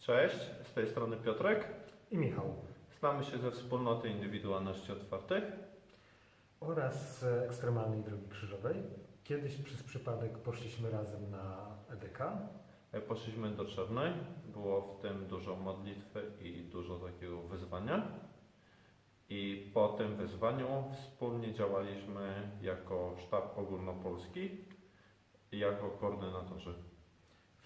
Cześć, z tej strony Piotrek. i Michał Znamy się ze wspólnoty indywidualności otwartych. oraz z Ekstremalnej Drogi Krzyżowej. Kiedyś przez przypadek poszliśmy razem na EDK. E, Poszliśmy do Czarnej, było w tym dużo modlitwy i dużo takiego wyzwania. I po tym wyzwaniu wspólnie działaliśmy jako sztab ogólnopolski i jako koordynatorzy.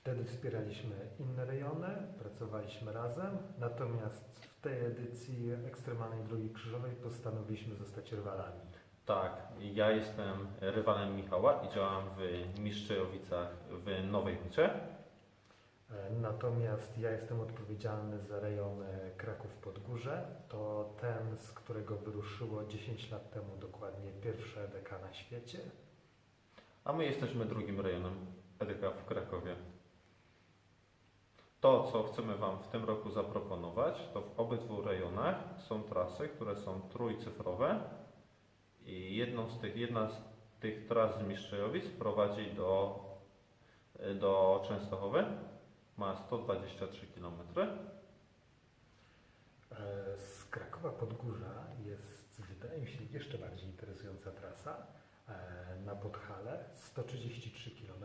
Wtedy wspieraliśmy inne rejony, pracowaliśmy razem, natomiast w tej edycji Ekstremalnej Drogi Krzyżowej postanowiliśmy zostać rywalami. Tak, ja jestem rywalem Michała i działam w Miszczejowicach w Nowej Hucie. E, Natomiast ja jestem odpowiedzialny za rejon e, Kraków-Podgórze. To ten, z którego wyruszyło 10 lat temu dokładnie pierwsze EDK na świecie. A my jesteśmy drugim rejonem EDK w Krakowie. To, co chcemy Wam w tym roku zaproponować, to w obydwu rejonach są trasy, które są trójcyfrowe i jedną z tych, jedna z tych tras z Miszczejowic prowadzi do, do Częstochowy. Ma 123 km. E, Z Krakowa Podgórza jest, wydaje mi się, jeszcze bardziej interesująca trasa e, na Podhale, 133 km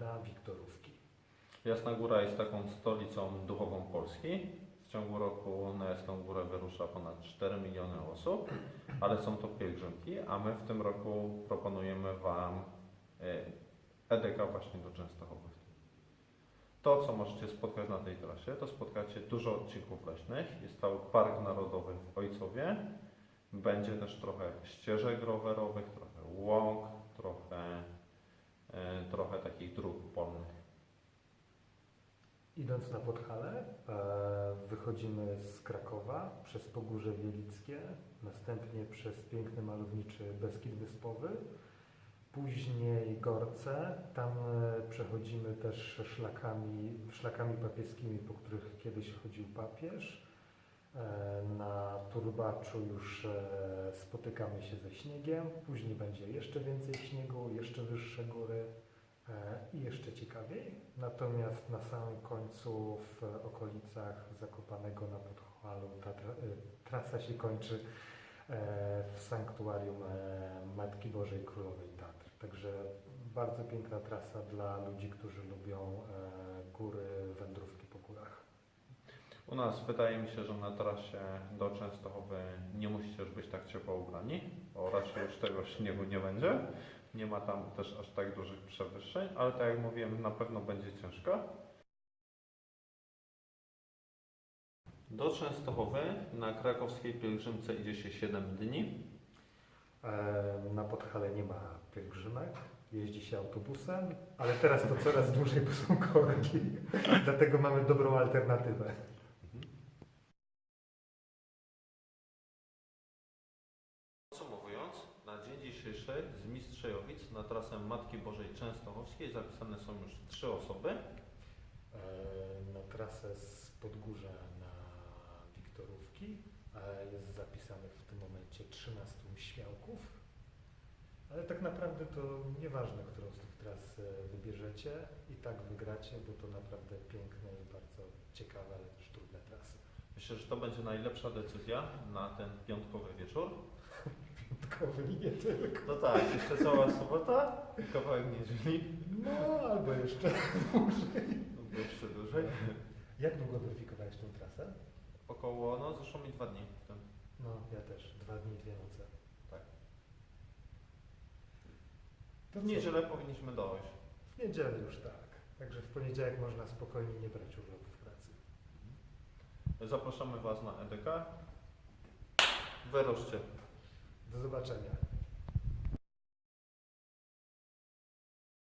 na Wiktorówki. Jasna Góra jest taką stolicą duchową Polski. W ciągu roku na Jasną Górę wyrusza ponad 4 miliony osób, ale są to pielgrzymki, a my w tym roku proponujemy Wam e, EDK właśnie do Częstochowy. To, co możecie spotkać na tej trasie, to spotkacie dużo odcinków leśnych. Jest cały Park Narodowy w Ojcowie. Będzie też trochę ścieżek rowerowych, trochę łąk, trochę, Idąc na Podhale, e, wychodzimy z Krakowa przez Pogórze Wielickie, następnie przez piękny, malowniczy Beskid Wyspowy, później Gorce. Tam e, przechodzimy też szlakami, szlakami papieskimi, po których kiedyś chodził papież. E, Na Turbaczu już spotykamy się ze śniegiem, później będzie jeszcze więcej śniegu, jeszcze wyższe góry i jeszcze ciekawiej. Natomiast na samym końcu w okolicach Zakopanego na Podhalu ta tra- e, trasa się kończy e, w sanktuarium e, Matki Bożej Królowej Tatr. Także bardzo piękna trasa dla ludzi, którzy lubią e, góry, wędrówki po górach. U nas wydaje mi się, że na trasie do Częstochowy nie musicie już być tak ciepło ubrani, bo raczej już tego śniegu nie będzie. Nie ma tam też aż tak dużych przewyższeń, ale tak jak mówiłem, na pewno będzie ciężko. Do Częstochowy na krakowskiej pielgrzymce idzie się 7 dni. E, Na Podhale nie ma pielgrzymek, jeździ się autobusem, ale teraz to coraz dłużej, bo są korki. Dlatego mamy dobrą alternatywę. Dzisiejszy z Mistrzejowic na trasę Matki Bożej Częstochowskiej zapisane są już trzy osoby. E, Na trasę z Podgórza na Wiktorówki jest zapisanych w tym momencie 13 śmiałków. Ale tak naprawdę to nieważne, którą z tych tras e, wybierzecie, i tak wygracie, bo to naprawdę piękne i bardzo ciekawe, ale też trudne trasy. Myślę, że to będzie najlepsza decyzja na ten piątkowy wieczór. Piątkowy i nie tylko. No tak, jeszcze cała sobota i kawałek niedzieli. No, albo jeszcze dłużej. Lub jeszcze dłużej. Jak długo weryfikowałeś tą trasę? Około, no zeszło mi dwa dni w tym. No, ja też. Dwa dni, dwie noce. Tak. To W co? niedzielę powinniśmy dojść. W niedzielę już tak. Także w poniedziałek można spokojnie nie brać urlopu w pracy. Zapraszamy Was na EDK. Wyroczcie. Do zobaczenia.